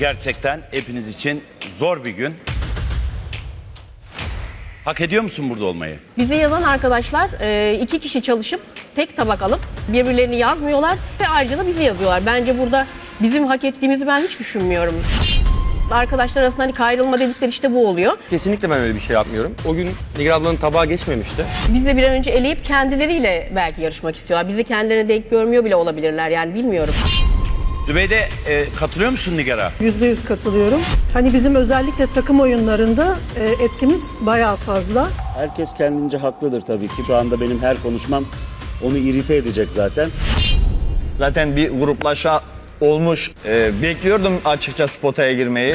Gerçekten hepiniz için zor bir gün. Hak ediyor musun burada olmayı? Bize yazan arkadaşlar e, iki kişi çalışıp tek tabak alıp birbirlerini yazmıyorlar ve ayrıca da bize yazıyorlar. Bence burada bizim hak ettiğimizi ben hiç düşünmüyorum. Arkadaşlar arasında hani kayrılma dedikleri işte bu oluyor. Kesinlikle ben öyle bir şey yapmıyorum. O gün Nigar ablanın tabağı geçmemişti. Biz de bir an önce eleyip kendileriyle belki yarışmak istiyorlar. Bizi kendilerine denk görmüyor bile olabilirler yani bilmiyorum. Zübeyde e, katılıyor musun Nigar'a? Yüzde yüz katılıyorum. Hani bizim özellikle takım oyunlarında e, etkimiz bayağı fazla. Herkes kendince haklıdır tabii ki. Şu anda benim her konuşmam onu irite edecek zaten. Zaten bir gruplaşma olmuş. Ee, bekliyordum açıkçası potaya girmeyi.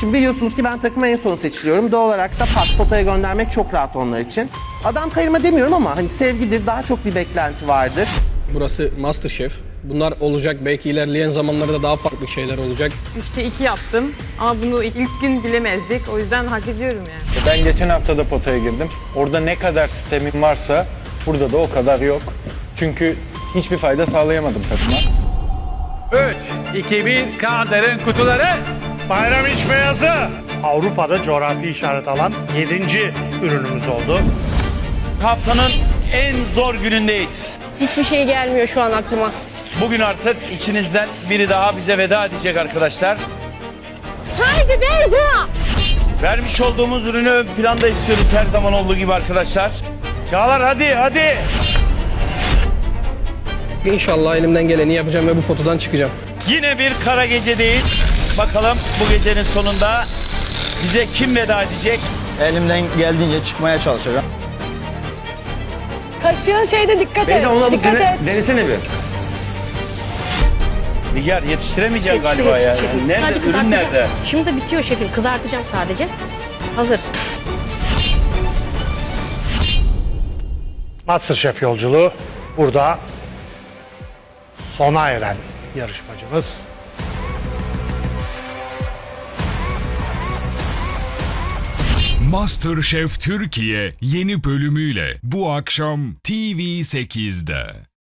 Şimdi biliyorsunuz ki ben takıma en son seçiliyorum. Doğal olarak da pas potaya göndermek çok rahat onlar için. Adam kayırma demiyorum ama hani sevgidir, daha çok bir beklenti vardır. Burası Masterchef. Bunlar olacak. Belki ilerleyen zamanlarda daha farklı şeyler olacak. Üçte iki yaptım ama bunu ilk gün bilemezdik. O yüzden hak ediyorum yani. Ben geçen hafta da potaya girdim. Orada ne kadar sistemim varsa burada da o kadar yok. Çünkü hiçbir fayda sağlayamadım takıma. 3, 2, 1, Kandar'ın kutuları. Bayram İç Beyazı Avrupa'da coğrafi işaret alan 7. ürünümüz oldu. Haftanın en zor günündeyiz. Hiçbir şey gelmiyor şu an aklıma. Bugün artık içinizden biri daha bize veda edecek arkadaşlar. Haydi Beyza! Vermiş olduğumuz ürünü ön planda istiyoruz her zaman olduğu gibi arkadaşlar. Çağlar hadi hadi. İnşallah elimden geleni yapacağım ve bu potadan çıkacağım. Yine bir kara gecedeyiz. Bakalım bu gecenin sonunda bize kim veda edecek? Elimden geldiğince çıkmaya çalışacağım. Kaşığın şeyde dikkat Beyza onu alıp dene, denesene bir. Nigar yetiştiremeyeceğim Yetişti, galiba ya. yetişti. Yani nerede? Sadece Ürün kızartacağım. nerede? Şimdi de bitiyor şefim. Kızartacağım sadece. Hazır. Masterchef yolculuğu burada sona eren yarışmacımız MasterChef Türkiye yeni bölümüyle bu akşam TV8'de.